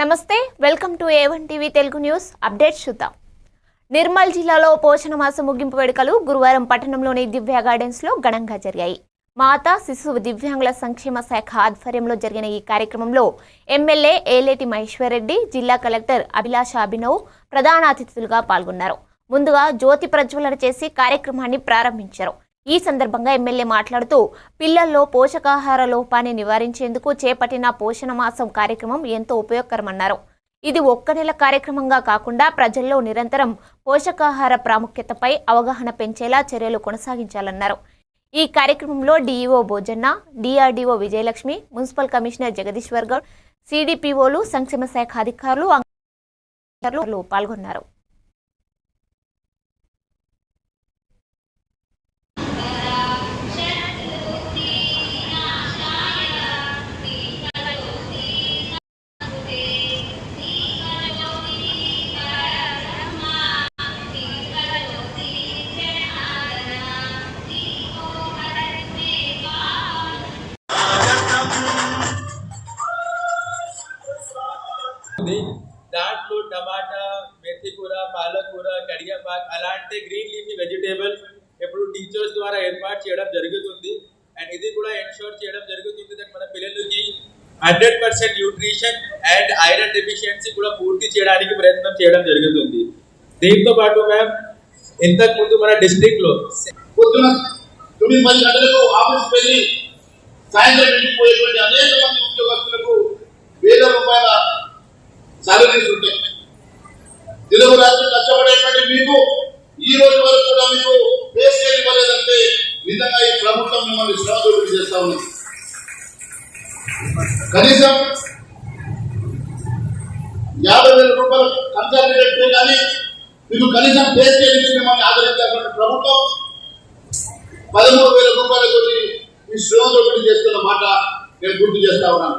నమస్తే welcome to A one TV Telugu news update చూద్దాం. నిర్మల్ జిల్లాలో పోషణ మాస ముగింపు వేడుకలు గురువారం పట్టణంలోని దివ్య గార్డెన్స్లో ఘనంగా జరిగాయి. మాతా శిశువు దివ్యాంగుల సంక్షేమ శాఖ ఆధ్వర్యంలో జరిగిన ఈ కార్యక్రమంలో ఎమ్మెల్యే ఏలేటి మహేశ్వర్రెడ్డి జిల్లా కలెక్టర్ అభిలాష అభినవ్ ప్రధాన అతిథులుగా పాల్గొన్నారు. ముందుగా జ్యోతి ప్రజ్వలన చేసి కార్యక్రమాన్ని ప్రారంభించారు. ఈ సందర్భంగా ఎమ్మెల్యే మాట్లాడుతూ పిల్లల్లో పోషకాహార లోపాన్ని నివారించేందుకు చేపట్టిన పోషణ మాసం కార్యక్రమం ఎంతో ఉపయోగకరమన్నారు. ఇది ఒక్క నెల కార్యక్రమంగా కాకుండా ప్రజల్లో నిరంతరం పోషకాహార ప్రాముఖ్యతపై అవగాహన పెంచేలా చర్యలు కొనసాగించాలన్నారు. ఈ కార్యక్రమంలో DEO Bhojanna DRDO Vijayalakshmi municipal commissioner Jagadishwar Goud సిడిపిఓలు సంక్షేమ శాఖ అధికారులు అధికారులు పాల్గొన్నారు. టమాటా మెంతి కూర పాలకూర కూర అలాంటి గ్రీన్ లీఫీ వెజిటేబుల్ ఇప్పుడు టీచర్స్ ద్వారా ఏర్పాటు చేయడం జరుగుతుంది. అండ్ ఇది కూడా ఎన్షూర్ చేయడం జరుగుతుంది దట్ మన పిల్లలకి hundred percent nutrition and iron deficiency కూడా పూర్తి చేయడానికి ప్రయత్నం చేయడం జరుగుతుంది. దీంతో పాటు మ్యామ్ ఇంతకు ముందు మన డిస్ట్రిక్ట్లో పొద్దున తొమ్మిది పది గంటలకు వెళ్ళి సాయంత్రం అనేక మంది ఉద్యోగస్తులకు వేల రూపాయల సాలరీస్ ఉంటాయి. తెలుగు రాత్రి కష్టపడేటువంటి మీకు ఈ రోజు వరకు కూడా మీకు పే ఇవ్వలేదంటే నిజంగా ఈ ప్రభుత్వం మిమ్మల్ని శ్రమ దోపిడీ చేస్తా ఉంది. కనీసం యాభై వేల రూపాయలు కన్సల్టేట్ కానీ మీకు కనీసం పే స్కేల్ మిమ్మల్ని ఆదరించాల్సిన ప్రభుత్వం పదమూడు వేల రూపాయల కొద్ది ఈ శ్రమ దోపిడీ చేస్తున్న మాట నేను గుర్తు చేస్తా ఉన్నాను.